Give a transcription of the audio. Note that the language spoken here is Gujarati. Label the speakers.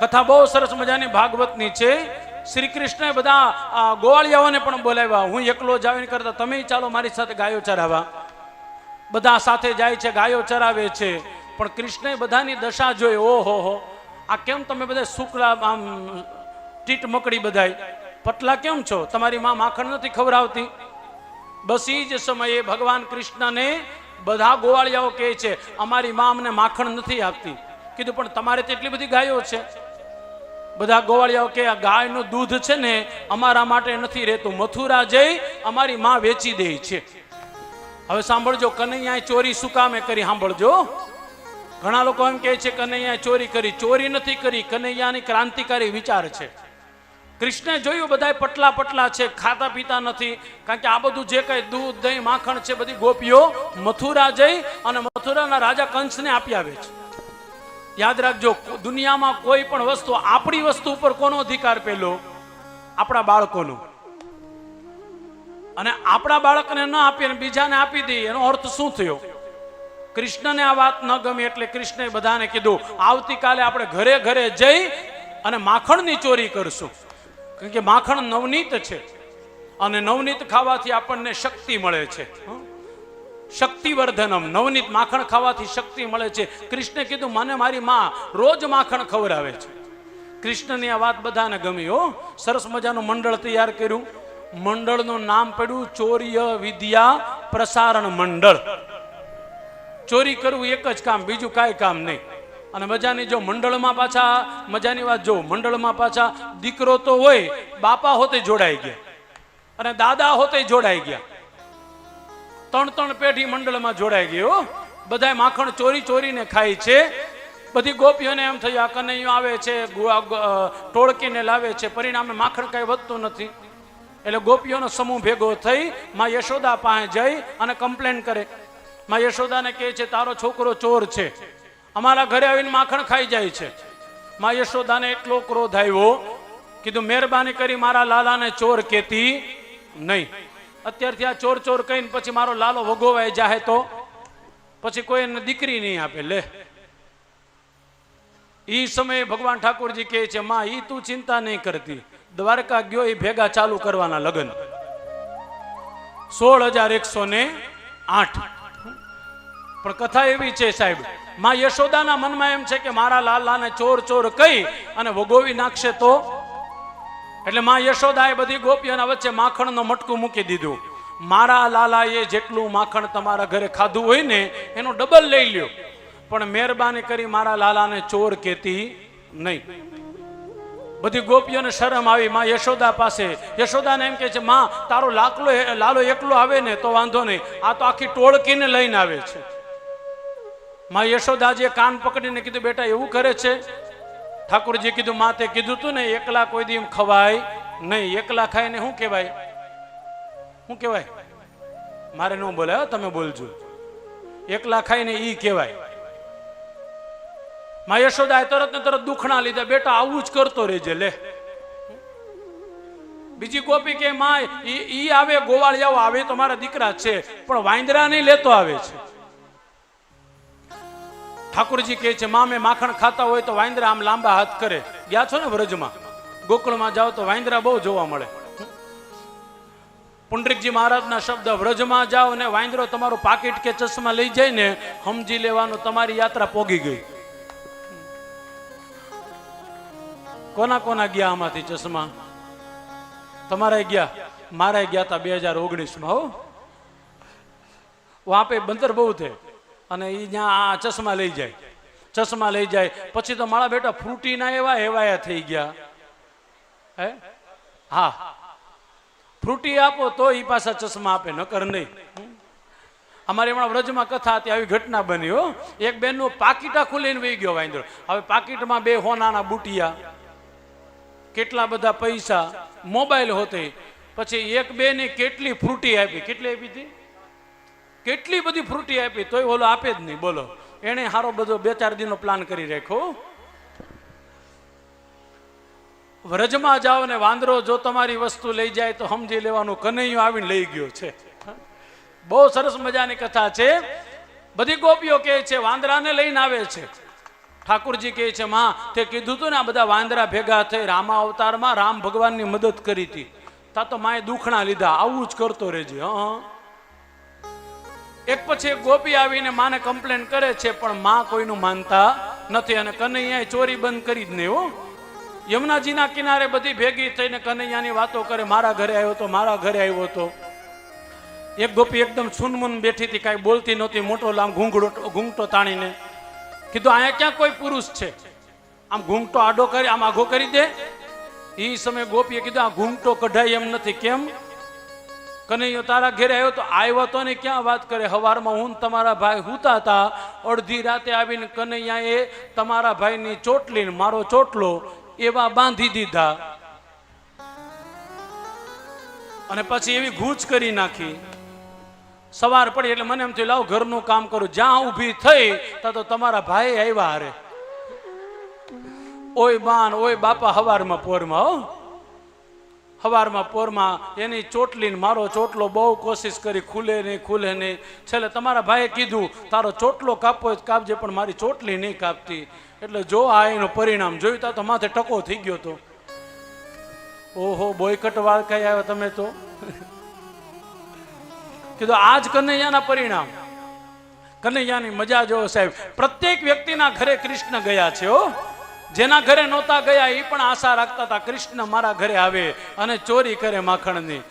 Speaker 1: કથા બહુ સરસ મજાની ભાગવતની છે. શ્રી કૃષ્ણએ બધા આ, ગોવાળિયાઓને પણ બોલાવ્યા હું એકલો જાવીને કરતા તમે ચાલો મારી સાથે ગાયો ચરાવવા બધા સાથે જાય છે ગાયો ચરાવે છે. પણ કૃષ્ણએ બધાની દશા જોઈ ઓહો હો આ કેમ તમે બધા શુક્લા આમ ટીટ મકડી બધાય? પટલા કેમ છો? તમારી માં માખણ નથી ખવડાવતી. બસ એ જ સમયે ભગવાન કૃષ્ણને બધા ગોવાળિયાઓ કહે છે અમારી માં અમને માખણ નથી આપતી. કીધું પણ તમારે તો એટલી બધી ગાયો છે. બધા ગોવાળિયાઓ કે આ ગાયનું દૂધ છે ને, અમારા માટે નથી રહેતું. મથુરા જઈ અમારી માં વેચી દે છે. હવે સાંભળજો, કનૈયાએ ચોરી શું કામે કરી સાંભળજો? ઘણા લોકો એમ કહે છે, કનૈયાએ ચોરી કરી. ચોરી નથી કરી, કનૈયાની ક્રાંતિકારી વિચાર છે. કૃષ્ણે જોયું બધા પટલા પટલા છે, ખાતા પીતા નથી. કારણ કે આ બધું જે કઈ દૂધ, દહીં, માખણ છે, બધી ગોપીઓ મથુરા જઈ અને મથુરાના રાજા કંસને આપી આવે છે. યાદ રાખજો દુનિયામાં કોઈ પણ વસ્તુ, આપણી વસ્તુ ઉપર કોનો અધિકાર પેલો આપણા બાળકોનો. અને આપણા બાળકને ન આપીએ અને બીજાને આપી દઈએ, એનો અર્થ શું થયો? કૃષ્ણને આ વાત ન ગમી એટલે કૃષ્ણે બધાને કીધું, આવતીકાલે આપણે ઘરે ઘરે જઈ અને માખણની ચોરી કરશું. કારણ કે માખણ નવનીત છે અને નવનીત ખાવાથી આપણને શક્તિ મળે છે. હં? શક્તિવર્ધનમ. નવનીત માખણ ખાવાથી શક્તિ મળે છે. કૃષ્ણે કીધું, મને મારી માં રોજ માખણ ખવડાવે છે. કૃષ્ણની આ વાત બધાને ગમી, હો. સરસ મજાનું મંડળ તૈયાર કર્યું. મંડળનું નામ પડ્યું ચોર્ય વિદ્યા પ્રસારણ મંડળ. ચોરી કરવું એક જ કામ, બીજું કાંઈ કામ નહીં. અને મજાની જો મંડળમાં પાછા, મજાની વાત જો, મંડળમાં પાછા દીકરો તો હોય, બાપા હોતે જોડાઈ ગયા. અને દાદા હોતે જોડાઈ ગયા. ત્રણ ત્રણ પેઢી મંડળમાં જોડાઈ ગયો બધા માખણ ચોરી ચોરીને ખાય છે. બધી ગોપીઓને એમ થયું, આ કનૈયો આવે છે ટોળકીને લાવે છે. પરિણામે માખણ કાંઈ વધતું નથી. એટલે ગોપીઓનો સમૂહ ભેગો થઈ, માં યશોદા પાસે જઈ અને કમ્પ્લેન કરે. માં યશોદાને કહે છે, તારો છોકરો ચોર છે. અમારા ઘરે આવીને માખણ ખાઈ જાય છે. માં યશોદાને એટલો ક્રોધ આવ્યો, કીધું, મહેરબાની કરી મારા લાલાને ચોર કેતી નહીં. અત્યારથી આ ચોર ચોર કહીને પછી મારો લાલો ભોગવાય જાહે તો? પછી કોઈ એને દીકરી નહીં આપે, લે. ઈ સમયે ભગવાન ઠાકોરજી કહે છે, માં, ઈ તું ચિંતા નહીં કરતી. દ્વારકા ગયો એ ભેગા ચાલુ કરવાના લગ્ન. સોળ હજાર એકસો ને આઠ. પણ કથા એવી છે સાહેબ, માં, યશોદાના મનમાં એમ છે કે મારા લાલાને ચોર ચોર કહી અને વગોવી નાખશે તો એટલે માં યશોદાએ બધી ગોપીઓના વચ્ચે માખણનો મટકું મૂકી દીધું. મારા લાલાએ જેટલું માખણ તમારા ઘરે ખાધું હોય ને, એનું ડબલ લઈ લ્યો. પણ મહેરબાની કરી મારા લાલાને ચોર કહેતી નહીં. બધી ગોપીઓને શરમ આવી. માં યશોદા પાસે, યશોદાને એમ કે છે, માં, તારો લાકલો લાલો એકલો આવે ને, તો વાંધો નહીં. આ તો આખી ટોળકીને લઈને આવે છે. માં યશોદાજીએ કાન પકડીને કીધું, બેટા, એવું કરે છે? ઠાકોરજી કીધું માતે કીધું તું ને, એકલા કોઈ દી ખવાય નહીં. એકલા ખાય ને શું કહેવાય? શું કહેવાય? મારે ન બોલાય તમે બોલજો. એકલા ખાઈને ઈ કહેવાય. મા યશોદાએ તરત ને તરત દુખણા લીધા, બેટા, આવું જ કરતો રહેજે, લે. બીજી કોપી કે, માં ઈ આવે, ગોવાળિયાઓ આવે, તો મારા દીકરા છે, પણ વાંદરા નહીં લેતો આવે છે. ઠાકોરજી કહે છે માં મેં માખણ ખાતા હોય તો વાંદરા આમ લાંબા હાથ કરે. ગયા છો ને વ્રજમાં? ગોકુળમાં જાઓ તો વાંદરા બહુ જોવા મળે. પુંડરીકજી મહારાજના શબ્દ વ્રજમાં જાઓ ને વાંદરો તમારું પાકીટ કે ચશ્મા લઈ જાય ને સમજી લેવાનું તમારી યાત્રા પોગી ગઈ. કોના કોના ગયા આમાંથી ચશ્મા? તમારે ગયા? મારે ગયા હતા બે હજાર ઓગણીસમાં હો. વાપે બંદર બહુ છે અને એ જ્યાં આ ચશ્મા લઈ જાય, ચશ્મા લઈ જાય. પછી તો મારા બેટા ફ્રૂટીના એવા એવાયા થઈ ગયા. હે? હા. ફ્રૂટી આપો તો એ પાછા ચશ્મા આપે, નકર નહીં. અમારે હમણાં વ્રજમાં કથા હતી, આવી ઘટના બની હો. એક બેનનું પાકીટા ખુલીને વહી ગયો વાંદરો. હવે પાકીટમાં બે હોનાના બુટિયા, કેટલા બધા પૈસા, મોબાઈલ હોતે. પછી એક બેને કેટલી ફ્રૂટી આપી? કેટલી આપી હતી? કેટલી બધી ફ્રૂટી આપી, તોય ઓલો આપે જ નહીં. બોલો. એણે હારો બધો બે ચાર દિનનો પ્લાન કરી રાખ્યો. વ્રજમાં જાઓ ને વાંદરો, જો તમારી વસ્તુ લઈ જાય તો સમજી લેવાનું કનૈયો આવીને લઈ ગયો છે. બહુ સરસ મજાની કથા છે. બધી ગોપીઓ કહે છે, વાંદરાને લઈને આવે છે. ઠાકુરજી કહે છે, માં, તે કીધું તું ને આ બધા વાંદરા ભેગા થઈ, રામા અવતારમાં રામ ભગવાનની મદદ કરી હતી તા તો માએ દુખણા લીધા, આવું જ કરતો રહેજે. હા. એક પછી એક ગોપી આવીને માને કમ્પ્લેન કરે છે, પણ માં કોઈનું માનતા નથી અને કનૈયાએ ચોરી બંધ કરી જ નહીં હો. યમુનાજીના કિનારે બધી ભેગી થઈને કનૈયાની વાતો કરે, મારા ઘરે આવ્યો તો મારા ઘરે આવ્યો તો એક ગોપી એકદમ સુનમુન બેઠી હતી, કાંઈ બોલતી નહોતી, મોટો લામ ઘૂંઘડો ઘૂંઘટો તાણીને કીધું અહીંયા ક્યાં કોઈ પુરુષ છે? આમ ઘૂંઘટો આડો કરી, આમ આઘો કરી દે. એ સમયે ગોપીએ કીધું, આ ઘૂંઘટો કઢાય એમ નથી, કેમ? કનૈયો તારા ઘેરે આવ્યો તો આવ્યો તો ને ક્યાં વાત કરે? હવારમાં હું તમારા ભાઈ હુતા હતા. અડધી રાતે આવીને કનૈયાએ તમારા ભાઈની ચોટલીને મારો ચોટલો એવા બાંધી દીધા. અને પછી એવી ગૂંચ કરી નાખી. સવાર પડી એટલે મને એમ થયું, લાવ ઘરનું કામ કરું. જ્યાં ઊભી થઈ, ત્યાં તો તમારા ભાઈ આવ્યા હારે. ઓય બાન, ઓય બાપા હવારમાં પોરમાં, હો. હવારમાં, પોરમાં, એની ચોટલીને મારો ચોટલો બહુ કોશિશ કરી, ખુલે નહીં ખુલે નહીં. છેલ્લે તમારા ભાઈએ કીધું, તારો ચોટલો કાપો કાપજે, પણ મારી ચોટલી નહીં કાપતી. એટલે જો આ એનું પરિણામ જોયું, તા માથે ટકો થઈ ગયો તો. ઓહો બોયકટ વાળ કઈ આવ્યો તમે તો? કીધું, આજ કનૈયાના પરિણામ. કનૈયાની મજા જો સાહેબ. પ્રત્યેક વ્યક્તિના ઘરે કૃષ્ણ ગયા છે, હો. જેના ઘરે નહોતા ગયા એ પણ આશા રાખતા હતા, કૃષ્ણ મારા ઘરે આવે અને ચોરી કરે માખણની.